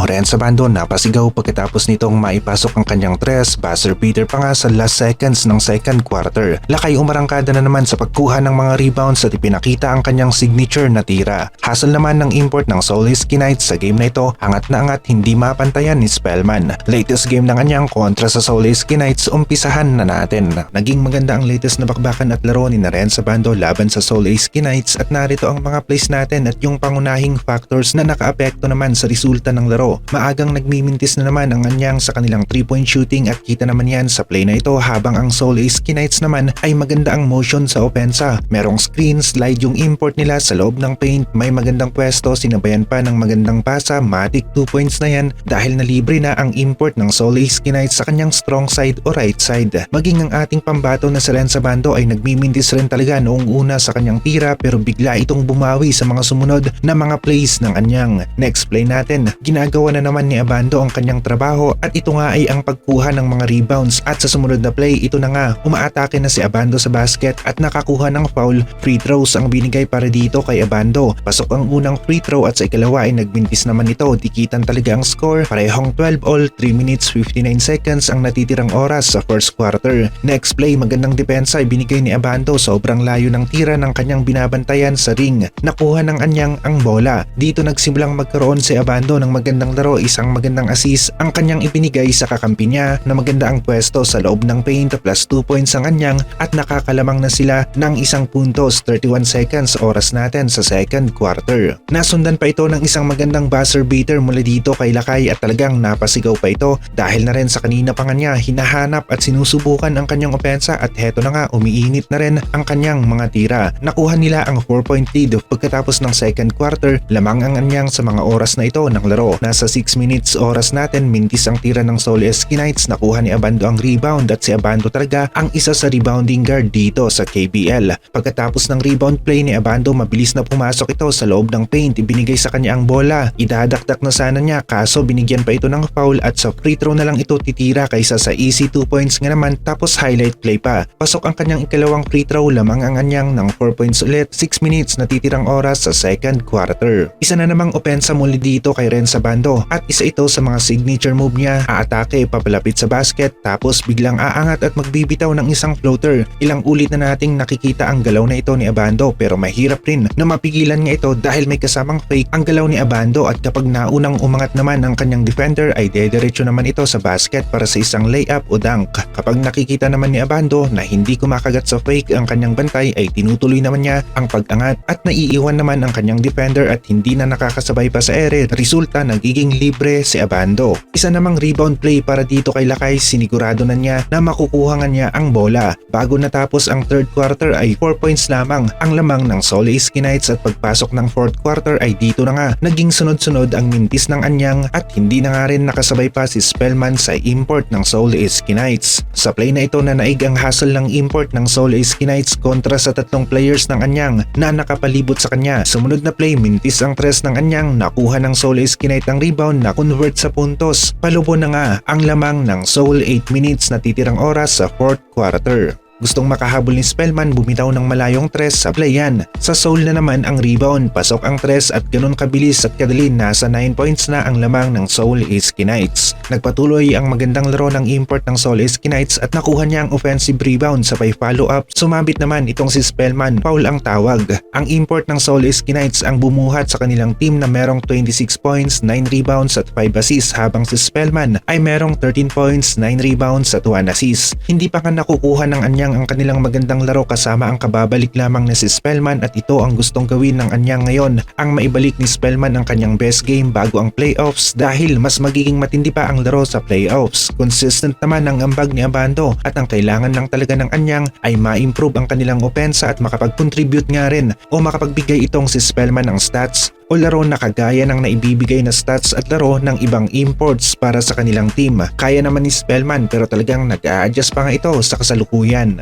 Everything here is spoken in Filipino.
Oren sa bando napasigaw pagkatapos nitong maipasok ang kanyang tres, buzzer beater pa nga sa last seconds ng second quarter. Lakay umarangkada na naman sa pagkuha ng mga rebounds at ipinakita ang kanyang signature na tira. Hassle naman ng import ng Solisky Knights sa game na ito, angat na angat hindi mapantayan ni Spellman. Latest game ng kanyang kontra sa Solisky Knights, umpisahan na natin. Naging maganda ang latest na bakbakan at laro ni Naren sa bando laban sa Solisky Knights at narito ang mga plays natin at yung pangunahing factors na nakaapekto naman sa resulta ng laro. Maagang nagmimintis na naman ang anyang sa kanilang 3-point shooting at kita naman yan sa play na ito habang ang Soul Ace Knights naman ay maganda ang motion sa opensa. Merong screen, slide yung import nila sa loob ng paint, may magandang pwesto, sinabayan pa ng magandang pasa, matic 2 points na yan dahil na libre na ang import ng Soul Ace Knights sa kanyang strong side o right side. Maging ang ating pambato na si Ren Bando ay nagmimintis rin talaga noong una sa kanyang tira pero bigla itong bumawi sa mga sumunod na mga plays ng anyang. Next play natin, ginagawa ginagawa na naman ni Abando ang kanyang trabaho at ito nga ay ang pagkuha ng mga rebounds at sa sumunod na play ito na nga umaatake na si Abando sa basket at nakakuha ng foul free throws ang binigay para dito kay Abando. Pasok ang unang free throw at sa ikalawa ay nagbintis naman ito dikitan talaga ang score parehong 12 all 3 minutes 59 seconds ang natitirang oras sa first quarter. Next play magandang depensa ay binigay ni Abando sobrang layo ng tira ng kanyang binabantayan sa ring. Nakuha ng anyang ang bola. Dito nagsimulang magkaroon si Abando ng magandang laro isang magandang assist ang kanyang ibinigay sa kakampi niya na maganda ang pwesto sa loob ng paint plus 2 points ang kanyang at nakakalamang na sila ng isang puntos 31 seconds oras natin sa second quarter. Nasundan pa ito ng isang magandang buzzer beater mula dito kay Lakay at talagang napasigaw pa ito dahil na rin sa kanina pa nga niya hinahanap at sinusubukan ang kanyang opensa at heto na nga umiinit na rin ang kanyang mga tira. Nakuha nila ang 4 point lead pagkatapos ng second quarter lamang ang kanyang sa mga oras na ito ng laro. Nasa sa 6 minutes oras natin, mintis ang tira ng Soul SK Knights, nakuha ni Abando ang rebound at si Abando talaga ang isa sa rebounding guard dito sa KBL. Pagkatapos ng rebound play ni Abando, mabilis na pumasok ito sa loob ng paint, ibinigay sa kanya ang bola. Idadakdak na sana niya kaso binigyan pa ito ng foul at sa free throw na lang ito titira kaysa sa easy 2 points nga naman tapos highlight play pa. Pasok ang kanyang ikalawang free throw lamang ang kanyang ng 4 points ulit, 6 minutes na titirang oras sa second quarter. Isa na namang opensa muli dito kay Ren Sabando at isa ito sa mga signature move niya. Aatake papalapit sa basket tapos biglang aangat at magbibitaw ng isang floater. Ilang ulit na nating nakikita ang galaw na ito ni Abando pero mahirap rin na mapigilan niya ito dahil may kasamang fake ang galaw ni Abando at kapag naunang umangat naman ang kanyang defender ay dediretso naman ito sa basket para sa isang layup o dunk. Kapag nakikita naman ni Abando na hindi kumakagat sa fake ang kanyang bantay ay tinutuloy naman niya ang pag-angat at naiiwan naman ang kanyang defender at hindi na nakakasabay pa sa ere. Resulta nagiging naging libre si Abando. Isa namang rebound play para dito kay Lakay sinigurado na niya na makukuha nga niya ang bola. Bago natapos ang third quarter ay 4 points lamang ang lamang ng Iski Knights at pagpasok ng fourth quarter ay dito na nga naging sunod-sunod ang mintis ng anyang at hindi na nga rin nakasabay pa si Spellman sa import ng Iski Knights. Sa play na ito na naig ang hassle ng import ng Iski Knights kontra sa tatlong players ng anyang na nakapalibot sa kanya. Sumunod na play mintis ang tres ng anyang nakuha ng Iski Knight ang rebound na convert sa puntos. Palubo na nga ang lamang ng Soul 8 minutes na titirang oras sa 4th quarter. Gustong makahabol ni Spellman bumitaw ng malayong tres sa playan. Sa Soul na naman ang rebound, pasok ang tres at ganun kabilis at kadali nasa 9 points na ang lamang ng Soul Iski Knights. Nagpatuloy ang magandang laro ng import ng Soul Iski Knights at nakuha niya ang offensive rebound sa pay follow up. Sumabit naman itong si Spellman, foul ang tawag. Ang import ng Soul Iski Knights ang bumuhat sa kanilang team na merong 26 points, 9 rebounds at 5 assists habang si Spellman ay merong 13 points, 9 rebounds at 1 assists. Hindi pa nga nakukuha ng anyang lang ang kanilang magandang laro kasama ang kababalik lamang na si Spellman at ito ang gustong gawin ng anyang ngayon ang maibalik ni Spellman ang kanyang best game bago ang playoffs dahil mas magiging matindi pa ang laro sa playoffs. Consistent naman ang ambag ni Abando at ang kailangan lang talaga ng anyang ay ma-improve ang kanilang opensa at makapag-contribute nga rin o makapagbigay itong si Spellman ng stats o laro na kagaya ng naibibigay na stats at laro ng ibang imports para sa kanilang team. Kaya naman ni Spellman pero talagang nag-a-adjust pa nga ito sa kasalukuyan.